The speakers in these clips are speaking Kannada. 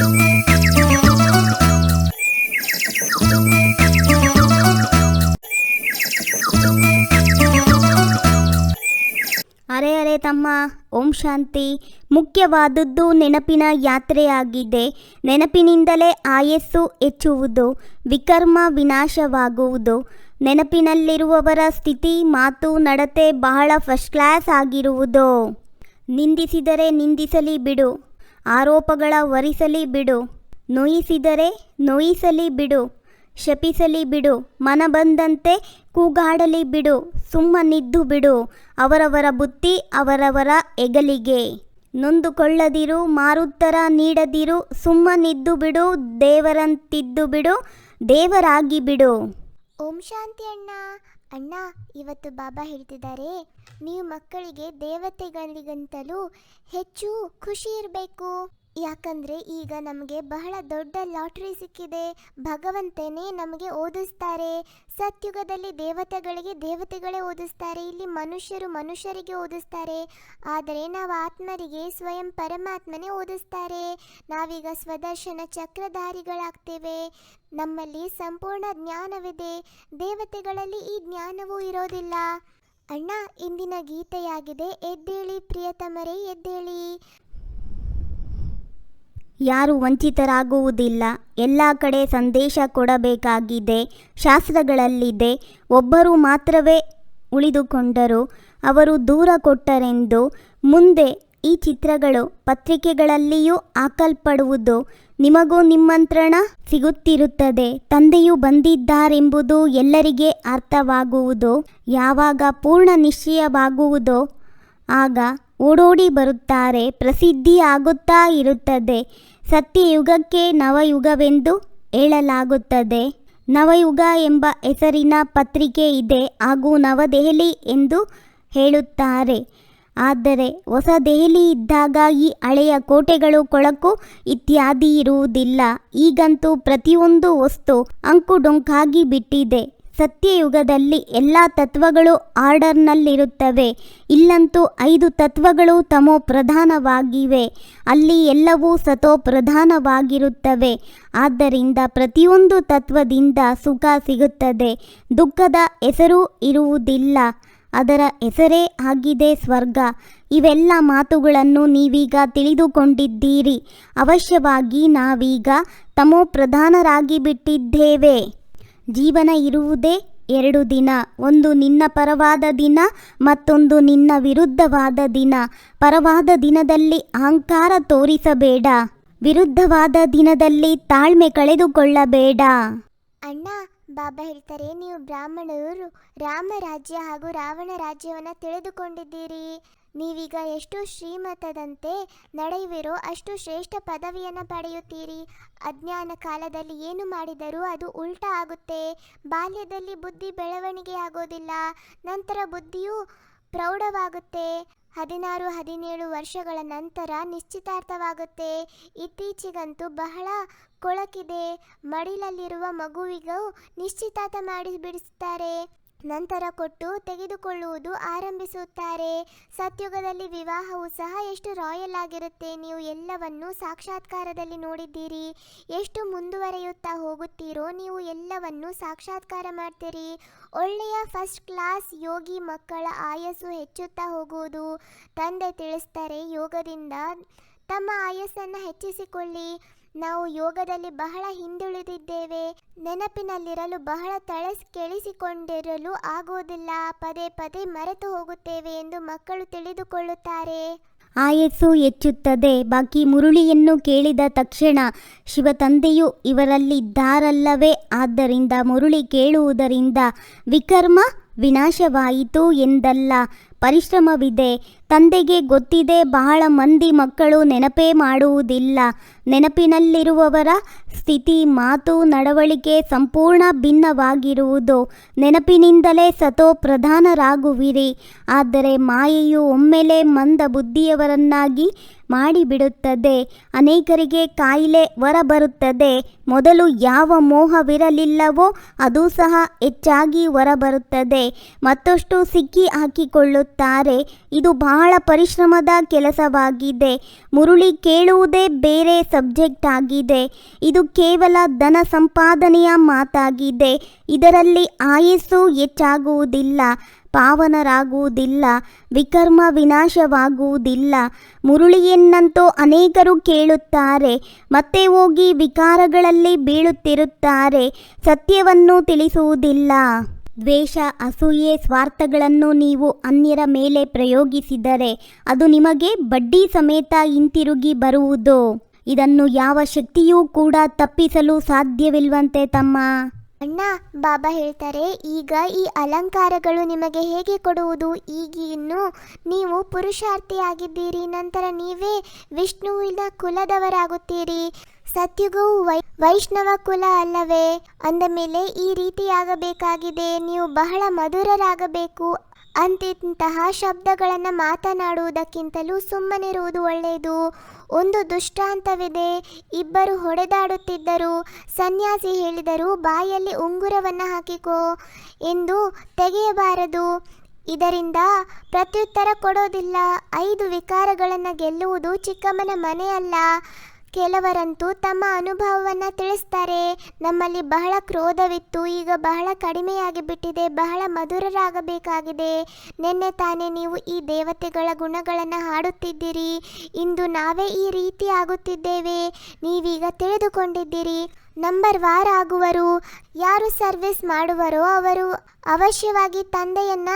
ಅರೆ ಅರೆ ತಮ್ಮ, ಓಂ ಶಾಂತಿ. ಮುಖ್ಯವಾದದ್ದು ನೆನಪಿನ ಯಾತ್ರೆಯಾಗಿದೆ. ನೆನಪಿನಿಂದಲೇ ಆಯಸ್ಸು ಹೆಚ್ಚುವುದು, ವಿಕರ್ಮ ವಿನಾಶವಾಗುವುದು. ನೆನಪಿನಲ್ಲಿರುವವರ ಸ್ಥಿತಿ, ಮಾತು, ನಡತೆ ಬಹಳ ಫಸ್ಟ್ ಕ್ಲಾಸ್ ಆಗಿರುವುದು. ನಿಂದಿಸಿದರೆ ನಿಂದಿಸಲಿ ಬಿಡು. ಆರೋಪಗಳ ವರಿಸಲಿ ಬಿಡು. ನೋಯಿಸಿದರೆ ನೋಯಿಸಲಿ ಬಿಡು. ಶಪಿಸಲಿ ಬಿಡು. ಮನ ಬಂದಂತೆ ಕೂಗಾಡಲಿ ಬಿಡು. ಸುಮ್ಮನಿದ್ದು ಬಿಡು. ಅವರವರ ಬುತ್ತಿ ಅವರವರ ಎಗಲಿಗೆ ನೊಂದುಕೊಳ್ಳದಿರು, ಮಾರುತ್ತರ ನೀಡದಿರು. ಸುಮ್ಮನಿದ್ದು ಬಿಡು. ದೇವರಂತಿದ್ದು ಬಿಡು. ದೇವರಾಗಿ ಬಿಡು. ಓಂ ಶಾಂತಿ ಅಣ್ಣ. ಅಣ್ಣ ಇವತ್ತು ಬಾಬಾ ಹೇಳ್ತಿದ್ದಾರೆ ನೀವು ಮಕ್ಕಳಿಗೆ ದೇವತೆಗಳಿಗಂತಲೂ ಹೆಚ್ಚು ಖುಷಿ ಇರಬೇಕು. ಯಾಕಂದ್ರೆ ಈಗ ನಮಗೆ ಬಹಳ ದೊಡ್ಡ ಲಾಟ್ರಿ ಸಿಕ್ಕಿದೆ. ಭಗವಂತನೇ ನಮಗೆ ಓದಿಸ್ತಾರೆ. ಸತ್ಯುಗದಲ್ಲಿ ದೇವತೆಗಳಿಗೆ ದೇವತೆಗಳೇ ಓದಿಸ್ತಾರೆ. ಇಲ್ಲಿ ಮನುಷ್ಯರು ಮನುಷ್ಯರಿಗೆ ಓದಿಸ್ತಾರೆ. ಆದರೆ ನಾವು ಆತ್ಮರಿಗೆ ಸ್ವಯಂ ಪರಮಾತ್ಮನೇ ಓದಿಸ್ತಾರೆ. ನಾವೀಗ ಸ್ವದರ್ಶನ ಚಕ್ರಧಾರಿಗಳಾಗ್ತೇವೆ. ನಮ್ಮಲ್ಲಿ ಸಂಪೂರ್ಣ ಜ್ಞಾನವಿದೆ. ದೇವತೆಗಳಲ್ಲಿ ಈ ಜ್ಞಾನವೂ ಇರೋದಿಲ್ಲ. ಅಣ್ಣ, ಇಂದಿನ ಗೀತೆಯಾಗಿದೆ, ಎದ್ದೇಳಿ ಪ್ರಿಯತಮರೇ, ಎದ್ದೇಳಿ. ಯಾರು ವಂಚಿತರಾಗುವುದಿಲ್ಲ. ಎಲ್ಲ ಕಡೆ ಸಂದೇಶ ಕೊಡಬೇಕಾಗಿದೆ. ಶಾಸ್ತ್ರಗಳಲ್ಲಿದೆ ಒಬ್ಬರು ಮಾತ್ರವೇ ಉಳಿದುಕೊಂಡರು. ಅವರು ದೂರ ಕೊಟ್ಟರೆಂದು. ಮುಂದೆ ಈ ಚಿತ್ರಗಳು ಪತ್ರಿಕೆಗಳಲ್ಲಿಯೂ ಹಾಕಲ್ಪಡುವುದು ನಿಮಗೂ ನಿಮ್ಮಂತ್ರಣ ಸಿಗುತ್ತಿರುತ್ತದೆ. ತಂದೆಯು ಬಂದಿದ್ದಾರೆಂಬುದು ಎಲ್ಲರಿಗೆ ಅರ್ಥವಾಗುವುದು. ಯಾವಾಗ ಪೂರ್ಣ ನಿಶ್ಚಯವಾಗುವುದೋ ಆಗ ಓಡೋಡಿ ಬರುತ್ತಾರೆ. ಪ್ರಸಿದ್ಧಿ ಆಗುತ್ತಾ ಇರುತ್ತದೆ. ಸತ್ಯಯುಗಕ್ಕೆ ನವಯುಗವೆಂದು ಹೇಳಲಾಗುತ್ತದೆ. ನವಯುಗ ಎಂಬ ಹೆಸರಿನ ಪತ್ರಿಕೆ ಇದೆ. ಹಾಗೂ ನವದೆಹಲಿ ಎಂದು ಹೇಳುತ್ತಾರೆ. ಆದರೆ ಹೊಸ ದೆಹಲಿ ಇದ್ದಾಗ ಈ ಹಳೆಯ ಕೋಟೆಗಳು ಕೊಳಕು ಇತ್ಯಾದಿ ಇರುವುದಿಲ್ಲ. ಈಗಂತೂ ಪ್ರತಿಯೊಂದು ವಸ್ತು ಅಂಕುಡೊಂಕಾಗಿ ಬಿಟ್ಟಿದೆ. ಸತ್ಯಯುಗದಲ್ಲಿ ಎಲ್ಲ ತತ್ವಗಳು ಆರ್ಡರ್ನಲ್ಲಿರುತ್ತವೆ. ಇಲ್ಲಂತೂ ಐದು ತತ್ವಗಳು ತಮೋ ಪ್ರಧಾನವಾಗಿವೆ. ಅಲ್ಲಿ ಎಲ್ಲವೂ ಸತೋ ಪ್ರಧಾನವಾಗಿರುತ್ತವೆ. ಆದ್ದರಿಂದ ಪ್ರತಿಯೊಂದು ತತ್ವದಿಂದ ಸುಖ ಸಿಗುತ್ತದೆ. ದುಃಖದ ಹೆಸರು ಇರುವುದಿಲ್ಲ. ಅದರ ಹೆಸರೇ ಆಗಿದೆ ಸ್ವರ್ಗ. ಇವೆಲ್ಲ ಮಾತುಗಳನ್ನು ನೀವೀಗ ತಿಳಿದುಕೊಂಡಿದ್ದೀರಿ. ಅವಶ್ಯವಾಗಿ ನಾವೀಗ ತಮೋ ಪ್ರಧಾನರಾಗಿ ಬಿಟ್ಟಿದ್ದೇವೆ ಜೀವನ ಇರುವುದೇ ಎರಡು ದಿನ. ಒಂದು ನಿನ್ನ ಪರವಾದ ದಿನ, ಮತ್ತೊಂದು ನಿನ್ನ ವಿರುದ್ಧವಾದ ದಿನ. ಪರವಾದ ದಿನದಲ್ಲಿ ಅಹಂಕಾರ ತೋರಿಸಬೇಡ. ವಿರುದ್ಧವಾದ ದಿನದಲ್ಲಿ ತಾಳ್ಮೆ ಕಳೆದುಕೊಳ್ಳಬೇಡ. ಅಣ್ಣ, ಬಾಬಾ ಹೇಳ್ತಾರೆ, ನೀವು ಬ್ರಾಹ್ಮಣರು ರಾಮ ರಾಜ್ಯ ಹಾಗೂ ರಾವಣ ರಾಜ್ಯವನ್ನು ತಿಳಿದುಕೊಂಡಿದ್ದೀರಿ. ನೀವೀಗ ಎಷ್ಟು ಶ್ರೀಮತದಂತೆ ನಡೆಯುವಿರೋ ಅಷ್ಟು ಶ್ರೇಷ್ಠ ಪದವಿಯನ್ನು ಪಡೆಯುತ್ತೀರಿ. ಅಜ್ಞಾನ ಕಾಲದಲ್ಲಿ ಏನು ಮಾಡಿದರೂ ಅದು ಉಲ್ಟಾ ಆಗುತ್ತೆ. ಬಾಲ್ಯದಲ್ಲಿ ಬುದ್ಧಿ ಬೆಳವಣಿಗೆ ಆಗೋದಿಲ್ಲ. ನಂತರ ಬುದ್ಧಿಯು ಪ್ರೌಢವಾಗುತ್ತೆ. ಹದಿನಾರು, ಹದಿನೇಳು ವರ್ಷಗಳ ನಂತರ ನಿಶ್ಚಿತಾರ್ಥವಾಗುತ್ತೆ. ಇತ್ತೀಚೆಗಂತೂ ಬಹಳ ಕೊಳಕಿದೆ. ಮಡಿಲಲ್ಲಿರುವ ಮಗುವಿಗೂ ನಿಶ್ಚಿತಾರ್ಥ ಮಾಡಿ ಬಿಡಿಸುತ್ತಾರೆ ನಂತರ ಕೊಟ್ಟು ತೆಗೆದುಕೊಳ್ಳುವುದು ಆರಂಭಿಸುತ್ತಾರೆ. ಸತ್ಯುಗದಲ್ಲಿ ವಿವಾಹವು ಸಹ ಎಷ್ಟು ರಾಯಲ್ ಆಗಿರುತ್ತೆ ನೀವು ಎಲ್ಲವನ್ನು ಸಾಕ್ಷಾತ್ಕಾರದಲ್ಲಿ ನೋಡಿದ್ದೀರಿ. ಎಷ್ಟು ಮುಂದುವರೆಯುತ್ತಾ ಹೋಗುತ್ತೀರೋ ನೀವು ಎಲ್ಲವನ್ನು ಸಾಕ್ಷಾತ್ಕಾರ ಮಾಡ್ತೀರಿ. ಒಳ್ಳೆಯ ಫಸ್ಟ್ ಕ್ಲಾಸ್ ಯೋಗಿ ಮಕ್ಕಳ ಆಯಸ್ಸು ಹೆಚ್ಚುತ್ತಾ ಹೋಗುವುದು. ತಂದೆ ತಿಳಿಸ್ತಾರೆ ಯೋಗದಿಂದ ತಮ್ಮ ಆಯಸ್ಸನ್ನು ಹೆಚ್ಚಿಸಿಕೊಳ್ಳಿ. ನಾವು ಯೋಗದಲ್ಲಿ ಬಹಳ ಹಿಂದುಳಿದಿದ್ದೇವೆ. ನೆನಪಿನಲ್ಲಿರಲು ಬಹಳ ತಳಸ್, ಕೇಳಿಸಿಕೊಂಡಿರಲು ಆಗುವುದಿಲ್ಲ. ಪದೇ ಪದೇ ಮರೆತು ಹೋಗುತ್ತೇವೆ ಎಂದು ಮಕ್ಕಳು ತಿಳಿದುಕೊಳ್ಳುತ್ತಾರೆ. ಆಯಸ್ಸು ಹೆಚ್ಚುತ್ತದೆ. ಬಾಕಿ ಮುರುಳಿಯನ್ನು ಕೇಳಿದ ತಕ್ಷಣ ಶಿವತಂದೆಯು ಇವರಲ್ಲಿದ್ದಾರಲ್ಲವೇ ಆದ್ದರಿಂದ ಮುರುಳಿ ಕೇಳುವುದರಿಂದ ವಿಕರ್ಮ ವಿನಾಶವಾಯಿತು ಎಂದಲ್ಲ. ಪರಿಶ್ರಮವಿದೆ. ತಂದೆಗೆ ಗೊತ್ತಿದೆ ಬಹಳ ಮಂದಿ ಮಕ್ಕಳು ನೆನಪೇ ಮಾಡುವುದಿಲ್ಲ. ನೆನಪಿನಲ್ಲಿರುವವರ ಸ್ಥಿತಿ, ಮಾತು, ನಡವಳಿಕೆ ಸಂಪೂರ್ಣ ಭಿನ್ನವಾಗಿರುವುದು. ನೆನಪಿನಿಂದಲೇ ಸತೋ ಪ್ರಧಾನರಾಗುವಿರಿ. ಆದರೆ ಮಾಯೆಯು ಒಮ್ಮೆಲೆ ಮಂದ ಬುದ್ಧಿಯವರನ್ನಾಗಿ ಮಾಡಿಬಿಡುತ್ತದೆ. ಅನೇಕರಿಗೆ ಕಾಯಿಲೆ ಹೊರಬರುತ್ತದೆ. ಮೊದಲು ಯಾವ ಮೋಹವಿರಲಿಲ್ಲವೋ ಅದು ಸಹ ಹೆಚ್ಚಾಗಿ ಹೊರಬರುತ್ತದೆ. ಮತ್ತಷ್ಟು ಸಿಕ್ಕಿ ಹಾಕಿಕೊಳ್ಳುತ್ತಾರೆ. ಇದು ಬಹಳ ಬಹಳ ಪರಿಶ್ರಮದ ಕೆಲಸವಾಗಿದೆ. ಮುರುಳಿ ಕೇಳುವುದೇ ಬೇರೆ ಸಬ್ಜೆಕ್ಟ್ ಆಗಿದೆ. ಇದು ಕೇವಲ ಧನ ಸಂಪಾದನೆಯ ಮಾತಾಗಿದೆ. ಇದರಲ್ಲಿ ಆಯಸ್ಸು ಹೆಚ್ಚಾಗುವುದಿಲ್ಲ, ಪಾವನರಾಗುವುದಿಲ್ಲ, ವಿಕರ್ಮ ವಿನಾಶವಾಗುವುದಿಲ್ಲ. ಮುರುಳಿಯನ್ನಂತೂ ಅನೇಕರು ಕೇಳುತ್ತಾರೆ, ಮತ್ತೆ ಹೋಗಿ ವಿಕಾರಗಳಲ್ಲಿ ಬೀಳುತ್ತಿರುತ್ತಾರೆ, ಸತ್ಯವನ್ನು ತಿಳಿಸುವುದಿಲ್ಲ. ದ್ವೇಷ, ಅಸೂಯೆ, ಸ್ವಾರ್ಥಗಳನ್ನು ನೀವು ಅನ್ಯರ ಮೇಲೆ ಪ್ರಯೋಗಿಸಿದರೆ ಅದು ನಿಮಗೆ ಬಡ್ಡಿ ಸಮೇತ ಹಿಂತಿರುಗಿ ಬರುವುದು. ಇದನ್ನು ಯಾವ ಶಕ್ತಿಯೂ ಕೂಡ ತಪ್ಪಿಸಲು ಸಾಧ್ಯವಿಲ್ವಂತೆ ತಮ್ಮ. ಅಣ್ಣ, ಬಾಬಾ ಹೇಳ್ತಾರೆ, ಈಗ ಈ ಅಲಂಕಾರಗಳು ನಿಮಗೆ ಹೇಗೆ ಕೊಡುವುದು? ಈಗ ಇನ್ನು ನೀವು ಪುರುಷಾರ್ಥಿಯಾಗಿದ್ದೀರಿ, ನಂತರ ನೀವೇ ವಿಷ್ಣುವಿನ ಕುಲದವರಾಗುತ್ತೀರಿ. ಸತ್ಯುಗವು ವೈ, ವೈಷ್ಣವ ಕುಲ ಅಲ್ಲವೇ? ಅಂದ ಮೇಲೆ ಈ ರೀತಿಯಾಗಬೇಕಾಗಿದೆ, ನೀವು ಬಹಳ ಮಧುರರಾಗಬೇಕು. ಅಂತಿಂತಹ ಶಬ್ದಗಳನ್ನು ಮಾತನಾಡುವುದಕ್ಕಿಂತಲೂ ಸುಮ್ಮನಿರುವುದು ಒಳ್ಳೆಯದು. ಒಂದು ದುಷ್ಟಾಂತವಿದೆ. ಇಬ್ಬರು ಹೊಡೆದಾಡುತ್ತಿದ್ದರು. ಸನ್ಯಾಸಿ ಹೇಳಿದರು, ಬಾಯಲ್ಲಿ ಉಂಗುರವನ್ನು ಹಾಕಿಕೋ ಎಂದು ತೆಗೆಯಬಾರದು. ಇದರಿಂದ ಪ್ರತ್ಯುತ್ತರ ಕೊಡೋದಿಲ್ಲ. ಐದು ವಿಕಾರಗಳನ್ನು ಗೆಲ್ಲುವುದು ಚಿಕ್ಕಮ್ಮನ ಮನೆಯಲ್ಲ. ಕೆಲವರಂತೂ ತಮ್ಮ ಅನುಭವವನ್ನು ತಿಳಿಸ್ತಾರೆ. ನಮ್ಮಲ್ಲಿ ಬಹಳ ಕ್ರೋಧವಿತ್ತು. ಈಗ ಬಹಳ ಕಡಿಮೆಯಾಗಿ ಬಿಟ್ಟಿದೆ ಬಹಳ ಮಧುರರಾಗಬೇಕಾಗಿದೆ. ನಿನ್ನೆ ತಾನೇ ನೀವು ಈ ದೇವತೆಗಳ ಗುಣಗಳನ್ನು ಹಾಡುತ್ತಿದ್ದೀರಿ. ಇಂದು ನಾವೇ ಈ ರೀತಿ ಆಗುತ್ತಿದ್ದೇವೆ. ನೀವೀಗ ತಿಳಿದುಕೊಂಡಿದ್ದೀರಿ. Number war ಆಗುವರು. ಯಾರು ಸರ್ವಿಸ್ ಮಾಡುವರೋ ಅವರು ಅವಶ್ಯವಾಗಿ ತಂದೆಯನ್ನ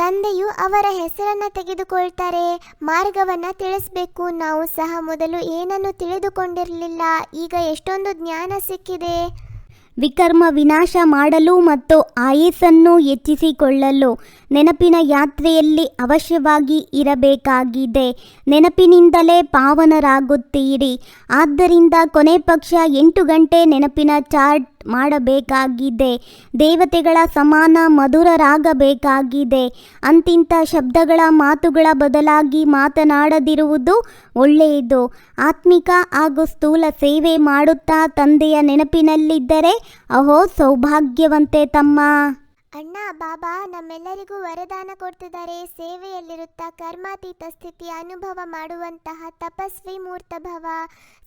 ತಂದೆಯು ಅವರ ಹೆಸರನ್ನು ತೆಗೆದುಕೊಳ್ತಾರೆ, ಮಾರ್ಗವನ್ನು ತಿಳಿಸ್ಬೇಕು. ನಾವು ಸಹ ಮೊದಲು ಏನನ್ನು ತಿಳಿದುಕೊಂಡಿರಲಿಲ್ಲ, ಈಗ ಎಷ್ಟೊಂದು ಜ್ಞಾನ ಸಿಕ್ಕಿದೆ. ವಿಕರ್ಮ ವಿನಾಶ ಮಾಡಲು ಮತ್ತು ಆಯಸ್ಸನ್ನು ಹೆಚ್ಚಿಸಿಕೊಳ್ಳಲು ನೆನಪಿನ ಯಾತ್ರೆಯಲ್ಲಿ ಅವಶ್ಯವಾಗಿ ಇರಬೇಕಾಗಿದೆ. ನೆನಪಿನಿಂದಲೇ ಪಾವನರಾಗುತ್ತೀರಿ. ಆದ್ದರಿಂದ ಕೊನೆ ಪಕ್ಷ ಎಂಟು ಗಂಟೆ ನೆನಪಿನ ಚಾರ್ಟ್ ಮಾಡಬೇಕಾಗಿದೆ. ದೇವತೆಗಳ ಸಮಾನ ಮಧುರರಾಗಬೇಕಾಗಿದೆ. ಅಂತಿಂಥ ಶಬ್ದಗಳ ಮಾತುಗಳ ಬದಲಾಗಿ ಮಾತನಾಡದಿರುವುದು ಒಳ್ಳೆಯದು. ಆತ್ಮಿಕ ಹಾಗೂ ಸ್ಥೂಲ ಸೇವೆ ಮಾಡುತ್ತಾ ತಂದೆಯ ನೆನಪಿನಲ್ಲಿದ್ದರೆ ಅಹೋ ಸೌಭಾಗ್ಯವಂತೆ ತಮ್ಮ ಅಣ್ಣ, ಬಾಬಾ, ನಮ್ಮೆಲ್ಲರಿಗೂ ವರದಾನ ಕೊಡ್ತಿದ್ದಾರೆ. ಸೇವೆಯಲ್ಲಿರುತ್ತಾ ಕರ್ಮಾತೀತ ಸ್ಥಿತಿ ಅನುಭವ ಮಾಡುವಂತಹ ತಪಸ್ವಿ ಮೂರ್ತ ಭವ.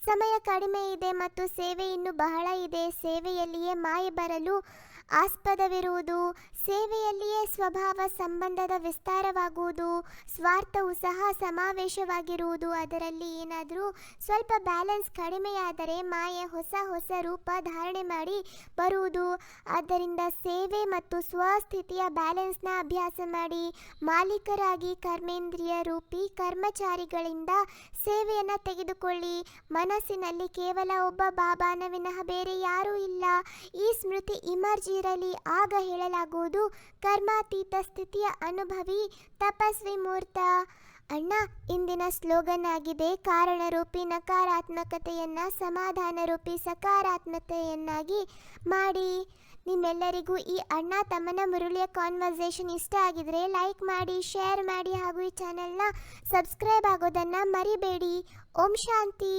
ಸಮಯ ಕಡಿಮೆ ಇದೆ ಮತ್ತು ಸೇವೆ ಇನ್ನು ಬಹಳ ಇದೆ. ಸೇವೆಯಲ್ಲಿಯೇ ಮಾಯೆ ಬರಲು ಆಸ್ಪದವಿರುವುದು, ಸೇವೆಯಲ್ಲಿಯೇ ಸ್ವಭಾವ ಸಂಬಂಧದ ವಿಸ್ತಾರವಾಗುವುದು, ಸ್ವಾರ್ಥವು ಸಹ ಸಮಾವೇಶವಾಗಿರುವುದು, ಅದರಲ್ಲಿ ಏನಾದರೂ ಸ್ವಲ್ಪ ಬ್ಯಾಲೆನ್ಸ್ ಕಡಿಮೆಯಾದರೆ ಮಾಯೆ ಹೊಸ ಹೊಸ ರೂಪ ಧಾರಣೆ ಮಾಡಿ ಬರುವುದು. ಆದ್ದರಿಂದ ಸೇವೆ ಮತ್ತು ಸ್ವಸ್ಥಿತಿಯ ಬ್ಯಾಲೆನ್ಸ್ನ ಅಭ್ಯಾಸ ಮಾಡಿ ಮಾಲೀಕರಾಗಿ ಕರ್ಮೇಂದ್ರಿಯ ರೂಪಿ ಕರ್ಮಚಾರಿಗಳಿಂದ ಸೇವೆಯನ್ನು ತೆಗೆದುಕೊಳ್ಳಿ. ಮನಸ್ಸಿನಲ್ಲಿ ಕೇವಲ ಒಬ್ಬ ಬಾಬಾನ ವಿನಃ ಬೇರೆ ಯಾರೂ ಇಲ್ಲ. ಈ ಸ್ಮೃತಿ ಇಮರ್ಜ್ ಇರಲಿ, ಆಗ ಹೇಳಲಾಗುವುದು, ಕರ್ಮಾತೀತ ಸ್ಥಿತಿಯ ಅನುಭವಿ ತಪಸ್ವಿ ಮೂರ್ತ. ಅಣ್ಣ, ಇಂದಿನ ಸ್ಲೋಗನ್ ಆಗಿದೆ ಕಾರಣರೂಪಿ ನಕಾರಾತ್ಮಕತೆಯನ್ನ ಸಮಾಧಾನ ರೂಪಿ ಸಕಾರಾತ್ಮಕತೆಯನ್ನಾಗಿ ಮಾಡಿ. ನಿಮ್ಮೆಲ್ಲರಿಗೂ ಈ ಅಣ್ಣ ತಮ್ಮನ ಮುರುಳಿಯ ಕಾನ್ವರ್ಸೇಷನ್ ಇಷ್ಟ ಆಗಿದ್ರೆ ಲೈಕ್ ಮಾಡಿ ಶೇರ್ ಮಾಡಿ ಹಾಗೂ ಈ ಚಾನೆಲ್ನ ಸಬ್ಸ್ಕ್ರೈಬ್ ಆಗೋದನ್ನ ಮರಿಬೇಡಿ. ಓಂ ಶಾಂತಿ.